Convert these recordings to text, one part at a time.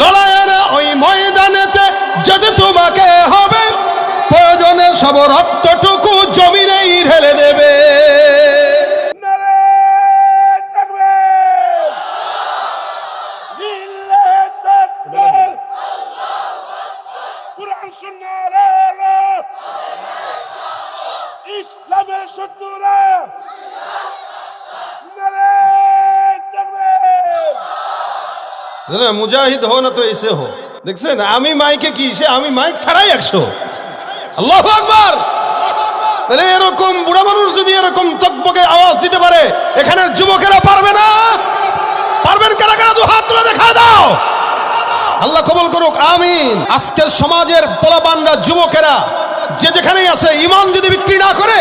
লড়াইয়ের ওই ময়দানেতে যদি তোমাকে হবে প্রয়োজনে সব রক্তটুকু না মুজাহিদ হো না তো এসে হো দেখছেন আমি মাইকে কি সে আমি মাইক ছাড়াই একশো আল্লাহ আকবার তাহলে এরকম বুড়া মানুষ যদি এরকম তকবকে আওয়াজ দিতে পারে এখানের যুবকেরা পারবে না পারবেন কারা কারা দু হাত তুলে দেখা দাও আল্লাহ কবল করুক আমিন আজকের সমাজের পোলাপানরা যুবকেরা যে যেখানেই আছে ইমান যদি বিক্রি না করে,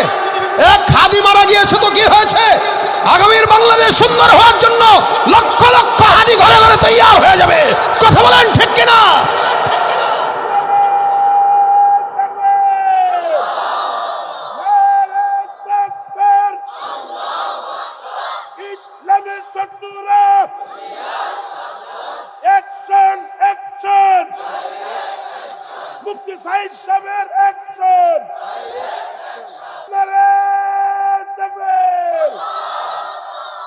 এক খাদি মারা গিয়েছে তো কি হয়েছে? আগামীর বাংলাদেশ সুন্দর হওয়ার জন্য লক্ষ লক্ষ হাদি ঘরে ঘরে তৈয়ার হয়ে যাবে। কথা বলেন ঠিক কিনা? মুফতি সাইদ সাহেবের অ্যাকশন নারে তাকবীর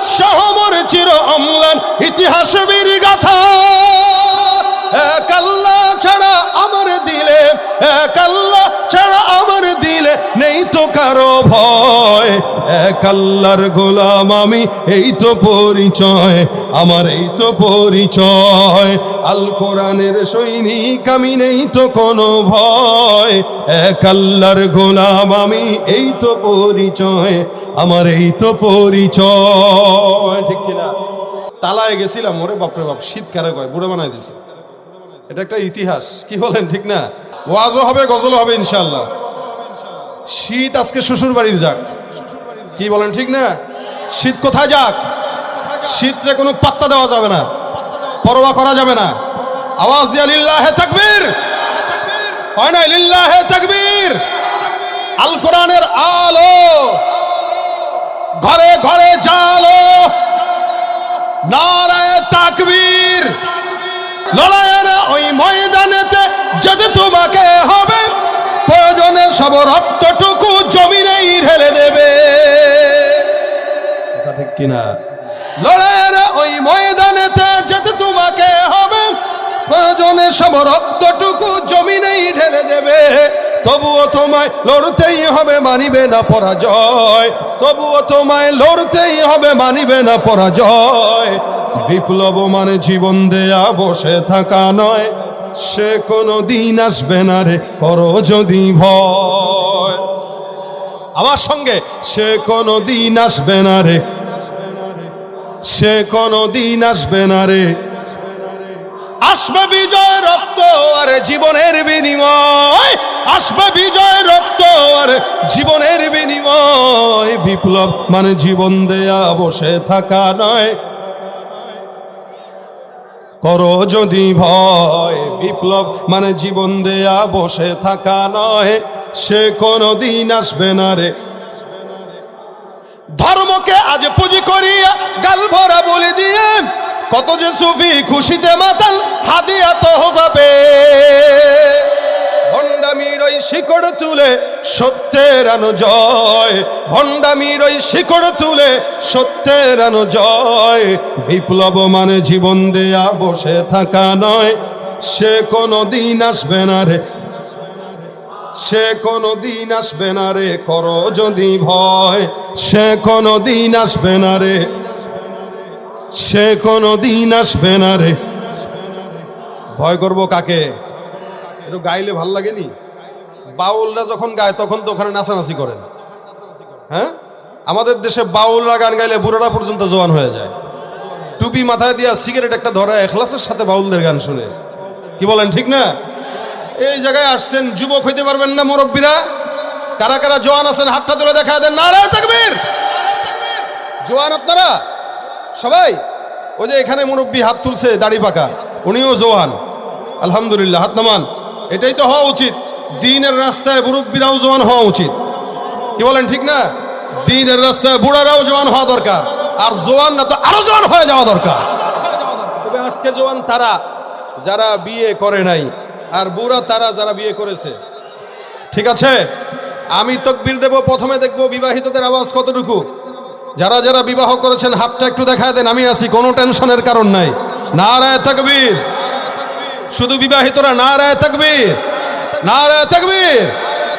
উৎসাহ মোর চির অম্লান ইতিহাস বীর গাথা ছাড়া আমার দিলে ছাড়া আমার দিলে নেই তো কারও ভয়। গোলাম আমি, এই তো পরিচয়, আমার এই তো পরিচয়। আল কোরআনের সৈনিক আমি, নেই তো কোনো ভয়। এক আল্লাহর গোলাম আমি, এই তো পরিচয় আমার এই তো পরিচয়। ঠিক কিনা? তালায় গেছিলাম, ওরে বাপরে বাপ, শীত কারে কয়? বুড়ো বানাই দিছে। এটা একটা ইতিহাস, কি বলেন, ঠিক না? ওয়াজও হবে, গজলও হবে ইনশাল্লাহ শীত আজকে শ্বশুর বাড়িতে যাক। কি বলেন, ঠিক না? শীত কোথায় যাক? শীতরে কোনো পাত্তা দেওয়া যাবে না। পরোয়া করা যাবে না। আওয়াজ দিয়া, লিল্লাহে তাকবীর। হয় না লিল্লাহে তাকবীর। আল কোরআনের আলো। ঘরে ঘরে জালো। নারায় তাকবীর। লড়াইয়ের ওই ময়দানেতে যদি তোমাকে হবে, প্রয়োজনে সব রক্তটুকু জমিনেই ঢেলে দেবে। কিনা? লড়াইয়ের ওই ময়দানেতে যদি তোমাকে হবে, প্রয়োজনে সব রক্তটুকু জমিনেই ঢেলে দেবে। তবুও তোমায় লড়তেই হবে, মানিবে না পরাজয়। তবুও তোমায় লড়তেই হবে, মানিবে না পরাজয়। বিপ্লব মানে জীবন দেয়া, বসে থাকা নয়। সে কোনো দিন আসবে না রে, করো যদি ভয়। আমার সঙ্গে, সে কোনো দিন আসবে না রে। সে কোনো দিন আসবে না রে। আসবে বিজয় রক্ত, আর জীবনের বিনিময়। আসবে বিজয় রক্ত আর জীবনের বিনিময়। বিপ্লব মানে জীবন দেয়া, বসে থাকা নয়। করো যদি ভয়, বিপ্লব মানে জীবন দেয়া, বসে থাকা নয়। সে কোনো দিন আসবে না রে। ধর্মকে আজ পুঁজি করিয়া গাল ভরা বলে দিয়ে, কত যে সুফি খুশিতে মাতাল, হাদিয়া তো হবে ভণ্ডামির ওই শিকড় তুলে সত্যের জয় ভণ্ডামির ওই শিকড় তুলে সত্যের আনো জয় বিপ্লব মানে জীবন দেয়া, বসে থাকা নয়। সে কোনো দিন আসবে না রে। সে কোনো দিন আসবে না রে, করো যদি ভয়। সে কোনো দিন আসবে না রে। সে কোনো দিন আসবে না রে। ভয় করব কাকে? একটু গাইলে ভালো লাগেনি? বাউলরা যখন গায়, তখন তো ওখানে নাচানাচি করেন হ্যাঁ? আমাদের দেশে বাউলরা গান গাইলে বুড়োরা পর্যন্ত জোয়ান হয়ে যায়। টুপি মাথায় দিয়া সিগারেট একটা ধরে, এখলাসের সাথে বাউলদের গান শুনে। কি বলেন, ঠিক না? এই জায়গায় আসছেন, যুবক হইতে পারবেন না মুরব্বীরা। কারা কারা জোয়ান আছেন, হাতটা তুলে দেখা দেন। নারায় জোয়ান আপনারা? সবাই? ওই যে এখানে মুরব্বী হাত তুলছে, দাড়ি পাকা। উনিও জোয়ান। আলহামদুলিল্লাহ, হাত নামান। এটাই তো হওয়া উচিত। দিনের রাস্তায় মুরব্বীরাও জোয়ান হওয়া উচিত। কি বলেন, ঠিক না? দিনের রাস্তায় বুড়ারাও জোয়ান হওয়া দরকার। আর জোয়ান না তো আরও জোয়ান হয়ে যাওয়া দরকার। তবে আজকে জোয়ান তারা, যারা বিয়ে করে নাই, আর বুড়া তারা যারা বিয়ে করেছে। ঠিক আছে? আমি তকবির দেব, প্রথমে দেখব বিবাহিতদের আওয়াজ কতটুকু। যারা যারা বিবাহ করেছেন, হাতটা একটু দেখায় দেন, আমি আছি, কোনো টেনশনের কারণ নাই। নারায় তকবীর। শুধু বিবাহিতরা নারায় তকবীর নারায় তকবীর।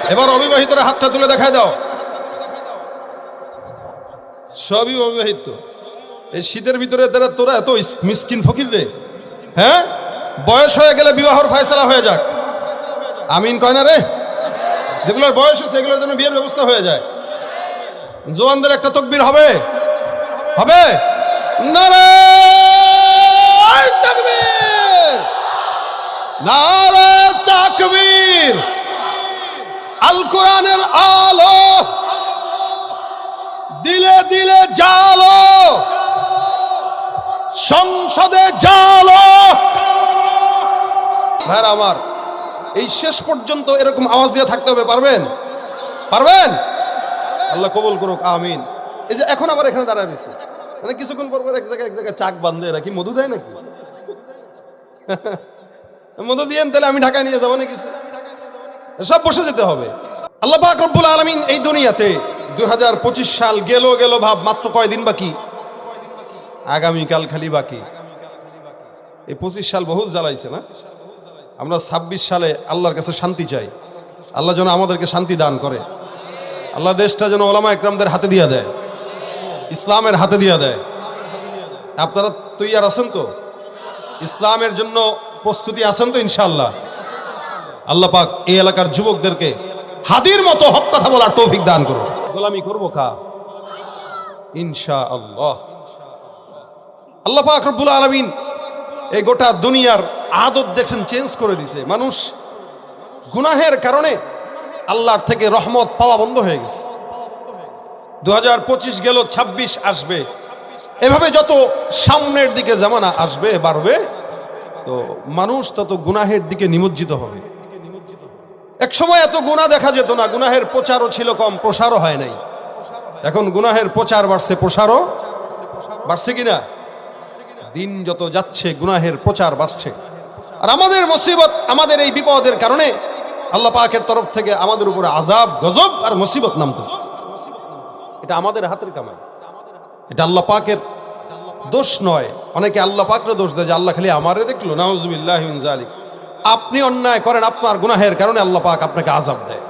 এবার অবিবাহিতরা হাতটা তুলে দেখায় দাও। সবই অবিবাহিত। এই শীতের ভিতরে তারা, তোরা এত মিসকিন ফকির রে। হ্যাঁ? বয়স হয়ে গেলে বিবাহর ফয়সালা হয়ে যাক। আমিন কয় না রে? যেগুলোর বয়স আছে সেগুলোর জন্য বিয়ের ব্যবস্থা হয়ে যায়। জোয়ানদের একটা তকবির হবে। হবে? নারায় তাকবীর! তাকবীর। আল কোরআনের আলো। দিলে দিলে জালো। সংসদে জালো। ভাইরা আমার, এই শেষ পর্যন্ত এরকম আওয়াজ দিয়ে থাকতে হবে, পারবেন? পারবেন? আল্লাহ কবুল করুক, আমিন। এই যে এখন আবার এখানে দাঁড়ায় রয়েছে। মানে কিছুক্ষণ পর পর এক জায়গায় এক জায়গায় চাক বান্ধে রাখি মধু দেয় নাকি? মধু দিয়েন তাহলে আমি ঢাকায় নিয়ে যাব না কিছু সব বসে যেতে হবে। আল্লাহ পাক রব্বুল আলমিন এই দুনিয়াতে দুই সাল গেল গেল ভাব, মাত্র কয়দিন বাকি? আগামীকাল খালি বাকি। এই পঁচিশ সাল বহু জ্বালাইছে না? আমরা ছাব্বিশ সালে আল্লাহর কাছে শান্তি চাই। আল্লাহ যেন আমাদেরকে শান্তি দান করে। আল্লাহ দেশটা যেন ওলামা একরামদের হাতে দিয়া দেয়। ইসলামের হাতে দিয়া দেয়। আপনারা তৈয়ার আছেন তো? ইসলামের জন্য প্রস্তুতি আছেন তো ইনশাল্লাহ আল্লাহ পাক এই এলাকার যুবকদেরকে হাদির মতো হক কথা বলার তৌফিক দান করো গোলামি করব কা? ইনশা আল্লাহ আল্লাহ পাক রব্বুল আলমিন এই গোটা দুনিয়ার আদত দেখছেন, চেঞ্জ করে দিছে। মানুষ গুনাহের কারণে আল্লাহর থেকে রহমত পাওয়া বন্ধ হয়ে গেছে। দু হাজার পঁচিশ গেল ২৬ আসবে। এভাবে যত সামনের দিকে জামানা আসবে, বাড়বে তো মানুষ তত গুনাহের দিকে নিমজ্জিত হবে। এক সময় এত গুনাহ দেখা যেত না, গুনাহের প্রচারও ছিল কম, প্রসারও হয় নাই। এখন গুনাহের প্রচার বাড়ছে, প্রসারও বাড়ছে কিনা? দিন যত যাচ্ছে, গুনাহের প্রচার বাড়ছে। আর আমাদের মুসিবত, আমাদের এই বিপদের কারণে আল্লাহ পাকের তরফ থেকে আমাদের উপরে আজাব গজব আর মুসিবত নামতেছে। এটা আমাদের হাতের কামাই। এটা আল্লাহ পাকের দোষ নয়। অনেকে আল্লাহ পাকরে দোষ দেয় যে আল্লাহ খালি আমারে দেখল। নাউজুবিল্লাহ জালিক আপনি অন্যায় করেন আপনার গুনাহের কারণে আল্লাহ পাক আপনাকে আজাব দেয়।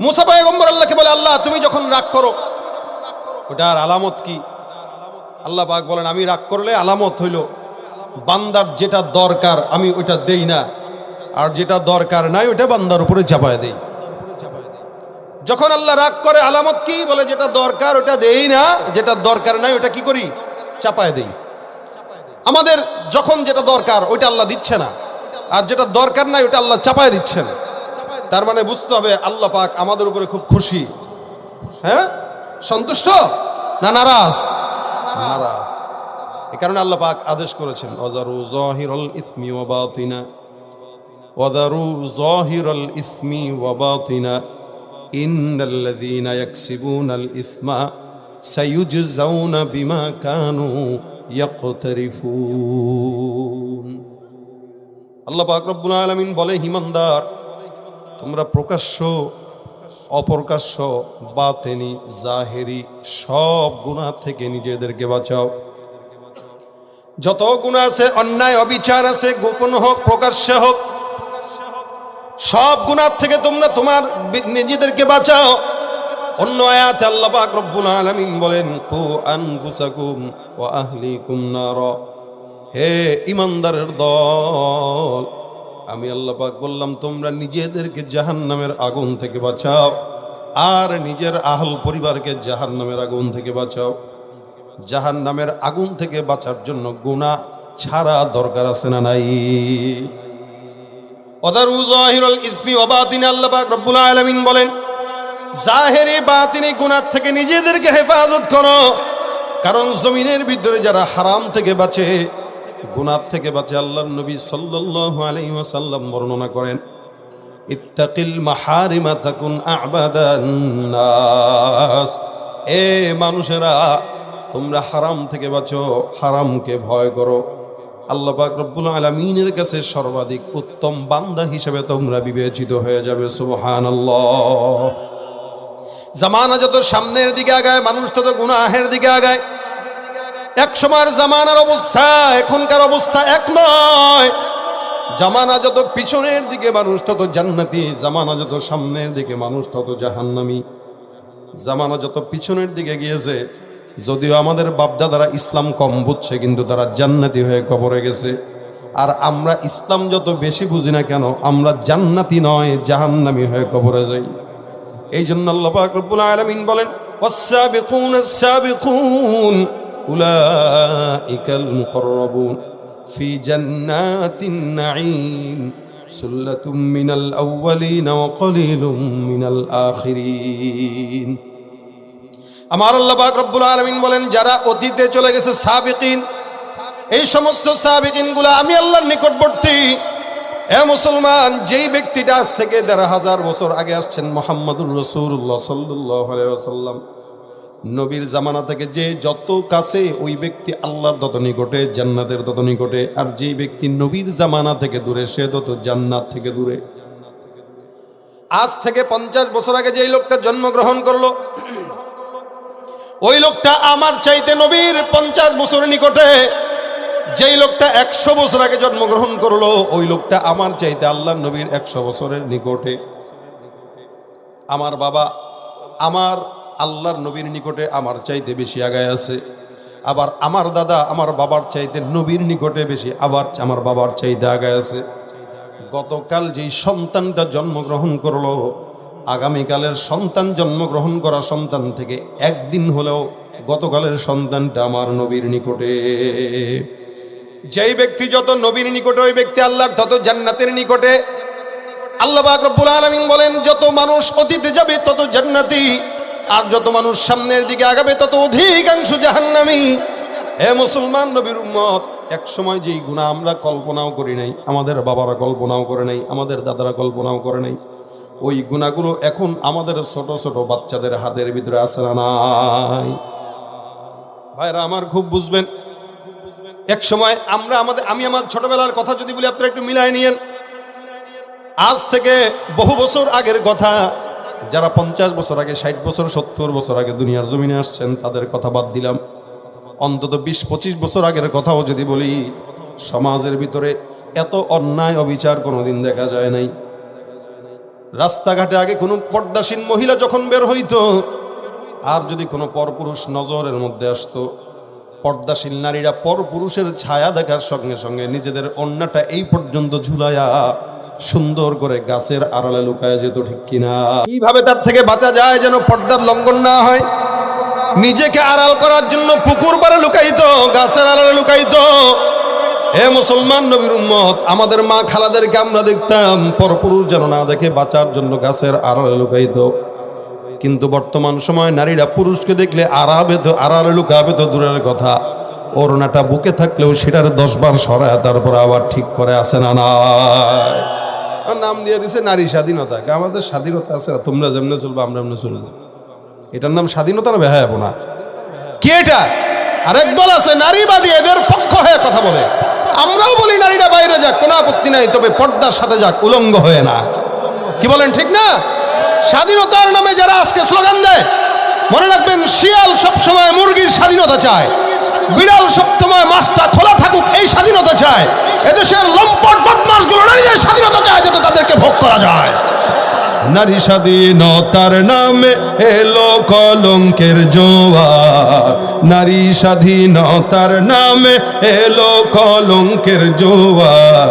মুসা আল্লাহকে বলে, আল্লাহ, তুমি যখন রাগ করো, ওটার আলামত কি? আল্লাহ পাক বলেন, আমি রাগ করলে আলামত হইল, বান্দার যেটা দরকার আমি ওইটা দেই না। আর যেটা দরকার নাই, ওইটা বান্দার উপরে চাপায় দেই। যখন আল্লাহ রাগ করে, আলামত কি? বলে, যেটা দরকার ওটা দেই না। যেটা দরকার নাই ওটা কি করি? চাপায় দেই। আমাদের যখন যেটা দরকার, ওইটা আল্লাহ দিচ্ছে না। আর যেটা দরকার নাই, ওইটা আল্লাহ চাপায় দিচ্ছেন। তার মানে বুঝতে হবে, আল্লাহ পাক আমাদের উপরে খুব খুশি। হ্যাঁ? সন্তুষ্ট? না নারাজ? নারাজ। এ কারণে আল্লাহ পাক আদেশ করেছেন অজারু জহিরল ইসমি ওয়া বাতিনা। ওয়াদারু জহিরল ইসমি ওয়া বাতিনা। ইন্নাল্লাযীনা ইয়াকসিবুনাল ইসমা সায়ুজজাউনা বিমা কানু ইয়াকতারিফুন আল্লাহ পাক রব্বুল আলামিন বলে হিমানদার তোমরা প্রকাশ্য, অপ্রকাশ্য, বাতেনি, জাহেরি সব গুনাহ থেকে নিজেদেরকে বাঁচাও। যত গুণা আছে, অন্যায়, অবিচার আছে, গোপন হোক, প্রকাশ্যে হোক, সব গুণার থেকে তোমরা তোমার নিজেদেরকে বাঁচাও। অন্য আয়াতে আল্লাহ পাক রব্বুল আলামিন বলেন, কু আনফুসাকুম ওয়া আহলিকুম নার। হে ইমানদারের দল, আমি আল্লাহ পাক বললাম, তোমরা নিজেদেরকে জাহান্নামের আগুন থেকে বাঁচাও আর নিজের আহল পরিবারকে জাহান্নামের আগুন থেকে বাঁচাও। জাহান নামের আগুন থেকে বাঁচার জন্য গুণা ছাড়া দরকার আছে না নাই? ওদারু জাহিরুল ইসমি ওয়া বাতিন, আল্লাহ পাক রব্বুল আলামিন বলেন জাহেরি বাতিনি গুনাহ থেকে নিজেদেরকে হেফাজত করো। কারণ জমিনের ভিতরে যারা হারাম থেকে বাঁচে, গুনাহ থেকে বাঁচে আল্লাহর নবী সাল্লাল্লাহু আলাইহি ওয়াসাল্লাম বর্ণনা করেন, ইত্তাকিল মাহারিমা তাকুন আবাদান নাস। এ মানুষেরা, তোমরা হারাম থেকে বাঁচো, হারামকে ভয় করো। আল্লাহ পাক রব্বুল আলামিনের কাছে সর্বাধিক উত্তম বান্দা হিসেবে তোমরা বিবেচিত হয়ে যাবে, সুবহানাল্লাহ। জামানা যত সামনের দিকে আগায়, মানুষ তত গুনাহের দিকে আগায়। এক সময়ের জামানার অবস্থা, এখনকার অবস্থা এক নয়। জামানা যত পিছনের দিকে, মানুষ তত জান্নাতি। জামানা যত সামনের দিকে, মানুষ তত জাহান্নামি। জামানা যত পিছনের দিকে গিয়েছে, যদিও আমাদের বাপদাদারা ইসলাম কম বুঝছে, কিন্তু তারা জান্নাতি হয়ে কবরে গেছে। আর আমরা ইসলাম যত বেশি বুঝি না কেন, আমরা জান্নাতি নয়, জাহান্নামি হয়ে কবরে যাই। এই জন্য আল্লাহ রব্বুল আলামিন বলেন আস-সাবিকুন উলাইকাল মুকাররাবুন, ফি জান্নাতিন নাঈম, সুল্লাতুম মিনাল আউওয়ালিন ওয়া কলিলুম মিনাল আখিরিন। আমার আল্লাহ পাক রব্বুল আলামিন বলেন, যারা অতীতে চলে গেছে সাবিকিন, এই সমস্ত সাবিকিনগুলো আমি আল্লাহর নিকটবর্তী এ মুসলমান, যেই ব্যক্তিটা আজ থেকে দেড় হাজার বছর আগে আসছেন মোহাম্মদুর রসুল্লাহ সাল্লাম নবীর জামানা থেকে যে যত কাছে ওই ব্যক্তি আল্লাহর তত নিকটে, জান্নাতের তত নিকটে, আর যেই ব্যক্তি নবীর জামানা থেকে দূরে, সে তত জান্নাত থেকে দূরে। আজ থেকে পঞ্চাশ বছর আগে যেই লোকটা জন্মগ্রহণ করল, ওই লোকটা আমার চাইতে নবীর পঞ্চাশ বছর নিকটে যেই লোকটা একশো বছর আগে জন্মগ্রহণ করল, ওই লোকটা আমার চাইতে আল্লাহ নবীর একশো বছরের নিকটে। আমার বাবা আমার আল্লাহর নবীর নিকটে আমার চাইতে বেশি আগায় আছে। আবার আমার দাদা আমার বাবার চাইতে নবীর নিকটে বেশি, আবার আমার বাবার চাইতে আগায় আছে। গতকাল যেই সন্তানটা জন্মগ্রহণ করল, আগামীকালের সন্তান জন্মগ্রহণ করা সন্তান থেকে একদিন হলেও গতকালের সন্তানটা আমার নবীর নিকটে। যেই ব্যক্তি যত নবীর নিকটে, ওই ব্যক্তি আল্লাহর তত জান্নাতের নিকটে। আল্লাহ পাক রব্বুল আলামিন বলেন, যত মানুষ অতীতে যাবে, তত জান্নাতি। আর যত মানুষ সামনের দিকে আগাবে, তত অধিকাংশ জাহান্নামী। হে মুসলমান নবীর উম্মত এক সময় যেই গুণা আমরা কল্পনাও করি নাই, আমাদের বাবারা কল্পনাও করে নাই, আমাদের দাদারা কল্পনাও করে নাই, ওই গুণাগুলো এখন আমাদের ছোট ছোট বাচ্চাদের হাতের ভিতরে আছে না নাই? ভাইরা, আমার খুব বুঝবেন এক সময় আমরা আমাদের, আমি আমার ছোটবেলার কথা যদি বলি, আপনারা একটু মিলাই নিয়েন। আজ থেকে বহু বছর আগের কথা, যারা পঞ্চাশ বছর আগে, ষাট বছর, সত্তর বছর আগে দুনিয়ার জমিনে আসছেন, তাদের কথা বাদ দিলাম। অন্তত বিশ, পঁচিশ বছর আগের কথাও যদি বলি, সমাজের ভিতরে এত অন্যায় অবিচার কোনোদিন দেখা যায় নাই। রাস্তাঘাটে আগে কোনো পর্দাসীন মহিলা যখন বের হইতো, আর যদি কোনো পরপুরুষ নজরের মধ্যে আসতো পর্দাশীল নারীরা পরপুরুষের ছায়া দেখার সঙ্গে সঙ্গে নিজেদের অন্যটা এই পর্যন্ত ঝুলায়া সুন্দর করে গাছের আড়ালে লুকায় যেত ঠিক কিনা। কীভাবে তার থেকে বাঁচা যায় যেন পর্দার লঙ্ঘন না হয়। নিজেকে আড়াল করার জন্য পুকুর পাড়ে লুকাইত, গাছের আড়ালে লুকাইত। হে মুসলমান নবীর উম্মত, আমাদের মা খালাদেরকে আমরা দেখতাম, পরপুরুষ যেন না দেখে বাঁচার জন্য গাছের আড়ালে লুকাইতো। কিন্তু বর্তমান সময় নারীরা পুরুষকে দেখলে আড়াবে তো আড়ালে লুকাবে তো দূরের কথা। ওড়নাটা বুকে থাকলেও সেটার দশবার সরায়, তারপর আবার ঠিক করে আসে না না নাম দিয়ে দিছে নারী স্বাধীনতা। আমাদের স্বাধীনতা আছে না তোমরা যেমনে চলবো, আমরা এমনি চলবো এটার নাম স্বাধীনতা না বেহায় না কি এটা? আরেক দল আছে, নারীবাদী, এদের পক্ষ হয়ে কথা বলে। আমরাও বলি নারীরা বাইরে যাক, কোনো আপত্তি নাই, তবে পর্দার সাথে যাক, উলঙ্গ হয়ে না। কি বলেন, ঠিক না? স্বাধীনতার নামে যারা আজকে স্লোগান দেয়, মনে রাখবেন, শিয়াল সবসময় মুরগির স্বাধীনতা চায়, বিড়াল সবসময় মাছটা খোলা থাকুক, এই স্বাধীনতা চায়। এদেশের লম্পট বদমাসগুলো নারীদের স্বাধীনতা চায় যাতে তাদেরকে ভোগ করা যায়। নারী স্বাধীনতার নামে এলো কলঙ্কের জোয়ার। নারী স্বাধীনতার নামে এলো কলঙ্কের জোয়ার।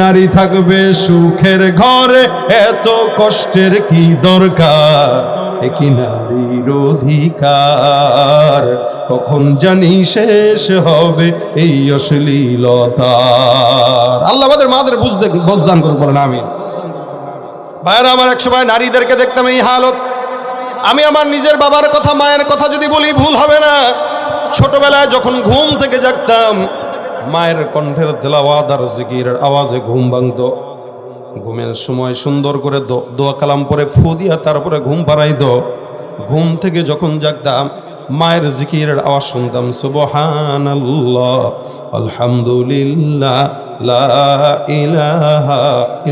নারী থাকবে সুখের ঘরে, এত কষ্টের কি দরকার? একই নারীর অধিকার? কখন জানি শেষ হবে এই অশ্লীলতার। আল্লাহ আমাদের মাদের বুঝতে বুঝদান করে বলেন আমি ভাইরা আমার এক সময় নারীদেরকে দেখতাম এই হালত। আমি আমার নিজের বাবার কথা, মায়ের কথা যদি বলি, ভুল হবে না। ছোটবেলায় যখন ঘুম থেকে জাগতাম মায়ের কণ্ঠের তেলাওয়াত আর জিকিরের আওয়াজে ঘুম ভাঙতো। ঘুমের সময় সুন্দর করে দোয়া কালাম পরে ফু দিয়া তারপরে ঘুম পাড়াইতো ঘুম থেকে যখন জাগতাম, মায়ের জিকিরের আওয়াজ শুনতাম, সুবহানাল্লাহ, আলহামদুলিল্লাহ, লা ইলাহা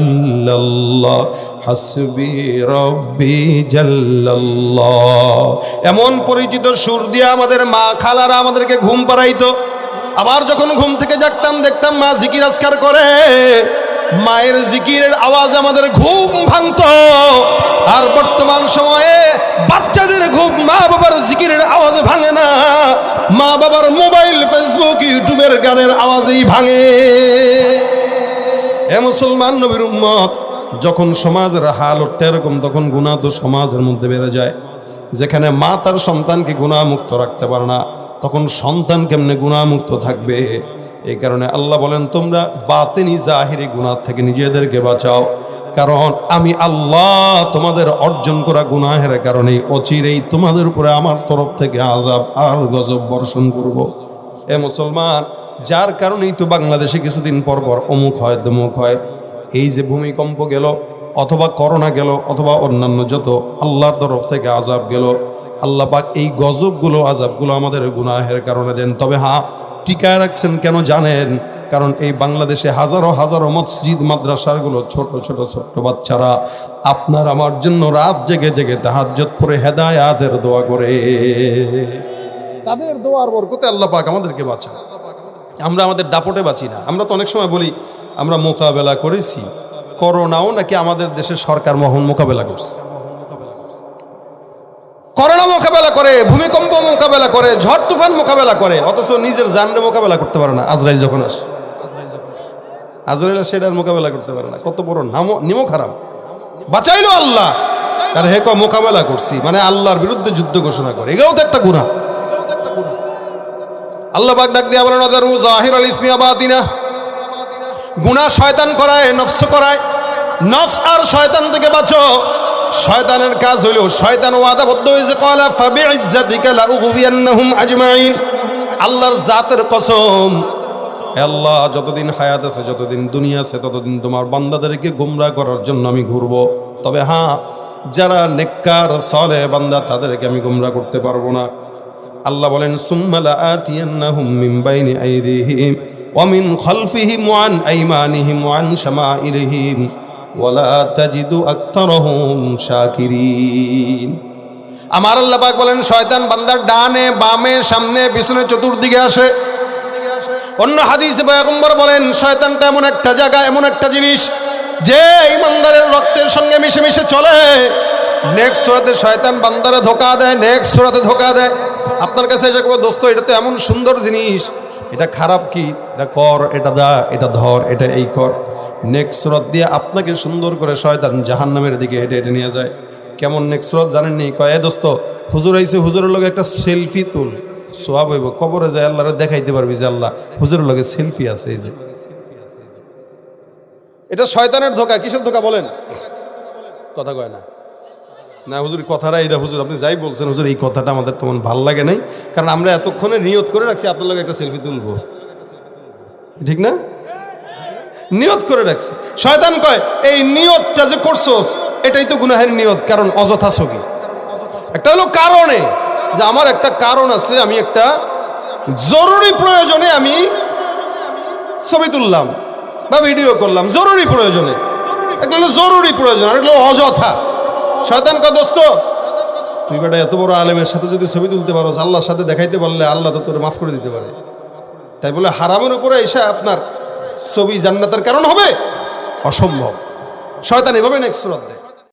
ইল্লাল্লাহ, হাসবি রব্বি জাল্লাল্লাহ। এমন পরিচিত সুর দিয়ে আমাদের মা খালারা আমাদেরকে ঘুম পাড়াইতো আবার যখন ঘুম থেকে জাগতাম, দেখতাম মা জিকির আজকার করে। মায়ের জিকিরের আওয়াজ আমাদের ঘুম ভাঙতো। আর বর্তমান সময়ে বাচ্চাদের ঘুম মা বাবার জিকিরের আওয়াজে ভাঙে না। মা বাবার মোবাইল, ফেসবুক, ইউটিউবের গানের আওয়াজেই ভাঙে। এ মুসলমান নবীর উম্মত, যখন সমাজের হাল হালতটা এরকম, তখন গুণা তো সমাজের মধ্যে বেড়ে যায়। যেখানে মা তার সন্তানকে গুণামুক্ত রাখতে পারে না তখন সন্তান কেমনে গুণামুক্ত থাকবে? এই কারণে আল্লাহ বলেন, তোমরা বাতেনি জাহিরি গুনাহ থেকে নিজেদেরকে বাঁচাও। কারণ আমি আল্লাহ তোমাদের অর্জন করা গুনাহের কারণে অচিরেই তোমাদের উপরে আমার তরফ থেকে আজাব আর গজব বর্ষণ করব। এ মুসলমান, যার কারণেই তো বাংলাদেশে কিছুদিন পর পর অমুক হয় দমুক হয়। এই যে ভূমিকম্প গেল অথবা করোনা গেল অথবা অন্যান্য যত আল্লাহর তরফ থেকে আজাব গেল, আল্লাহ পাক এই গজবগুলো আজাবগুলো আমাদের গুনাহের কারণে দেন। তবে হ্যাঁ টিকায় রাখছেন কেন জানেন? কারণ এই বাংলাদেশে হাজারো হাজারো মসজিদ, মাদ্রাসাগুলো ছোট ছোট, ছোট্ট বাচ্চারা আপনার আমার জন্য রাত জেগে জেগে তাহাজ্জত পরে হেদায়াতের দোয়া করে। তাদের দোয়ার বরকতে আল্লাহ পাক আমাদেরকে বাঁচা আমরা আমাদের দাপটে বাঁচি না। আমরা তো অনেক সময় বলি, আমরা মোকাবেলা করেছি। করোনাও নাকি আমাদের দেশের সরকার মহন মোকাবেলা করছে? করোনা মোকাবেলা করে, ভূমিকম্প মোকাবেলা করে, ঝড় তুফান মোকাবেলা করে, অথচ নিজের জানরে মোকাবেলা করতে পারে না, আজরাইল যখন আসে। আজরাইল সেটার মোকাবেলা করতে পারে না। কত বড় নামও নিমো খারাপ বাঁচাইলো আল্লাহ। আর হে ক মোকাবেলা করছি। মানে আল্লাহর বিরুদ্ধে যুদ্ধ ঘোষণা করে। এগুলোও তো একটা গুণা আল্লাহ পাক ডাক দিয়ে বলেন জাহির আল ইসমিয়া বাতিনা গুনাহ শয়তান করায়, নফস করায়। নফস আর শয়তান থেকে বাঁচো। শয়তানের কাজ হইল, শয়তান ওয়াদাবদ্ধ হয়েছে কলা ফাবি ইজ্জাতিকা লা উগবিয়ান্নাহুম আজমাইন। আল্লাহর জাতের কসম। আল্লাহ, যতদিন হায়াত আছে, যতদিন দুনিয়া আছে, ততদিন তোমার বান্দাদেরকে গুমরা করার জন্য আমি ঘুরব। তবে হ্যাঁ যারা নেককার সলে বান্দা, তাদেরকে আমি গুমরা করতে পারব না। আল্লাহ বলেন সুম্মালা আতিয়ান্নাহুম মিন বাইনি আইদিহিম। ওয়া মিন খালফিহিম ওয়া আন আইমানিহিম ওয়া আন শামাইলিহিম ওয়ালা তাজিদু আকতারহুম শাকিরিন আমার আল্লাহ পাক বলেন, শয়তান বান্দার ডানে, বামে, সামনে, পিছনে, চতুর্দিকে আসে। অন্য হাদিসে পয়গম্বর বলেন, শয়তানটা এমন একটা জায়গা, এমন একটা জিনিস যে ইমানদারের রক্তের সঙ্গে মিশে মিশে চলে। নেক্সট সুরাতে শয়তান বান্দারে ধোকা দেয় নেক্সট সুরাতে ধোকা দেয়। আপনার কাছে এসে দোস্ত, এটা তো এমন সুন্দর জিনিস এটা খারাপ কি? এটা কর, এটা দা, এটা ধর, এটা এই কর। নেক্সট সুরত দিয়ে আপনাকে সুন্দর করে শয়তান জাহান্নামের দিকে হেঁটে হেঁটে নিয়ে যায়। কেমন নেক্সট সুরত জানেন নি কয়, এ দোস্ত, হুজুর আইছে, হুজুরের লগে একটা সেলফি তুল। সোয়াব হইব, কবরে যায় আল্লাহরে দেখাইতে পারবি যে আল্লাহ হুজুরের লগে সেলফি আছে এই যে। এটা শয়তানের ধোকা, কিসের ধোকা বলেন? কথা কয় না। না, হুজুর কথাটা এটা হুজুর, আপনি যাই বলছেন, হুজুর, এই কথাটা আমাদের তেমন ভালো লাগে নাই। কারণ আমরা এতক্ষণে নিয়ত করে রাখছি আপনার লগে একটা সেলফি তুলবো। ঠিক না? নিয়ত করে রাখছি। শয়তান কয়, এই নিয়তটা যে করছোস, এটাই তো গুনাহের নিয়ত, কারণ অযথা ছবি একটা হলো কারণে, যে আমার একটা কারণ আছে, আমি একটা জরুরি প্রয়োজনে আমি ছবি তুললাম বা ভিডিও করলাম, জরুরি প্রয়োজনে। একটা হলো জরুরি প্রয়োজন আর একটা হলো অযথা। শয়তান কা দোস্ত। তুই বেটা এত বড় আলেমের সাথে যদি ছবি তুলতে পারো, আল্লাহর সাথে দেখাইতে পারলে আল্লাহ তো তোর মাফ করে দিতে পারে। তাই বলে হারামের উপরে এসে আপনার ছবি জান্নাতের কারণ হবে? অসম্ভব। শয়তান এভাবে নেক্সট রদ দেয়।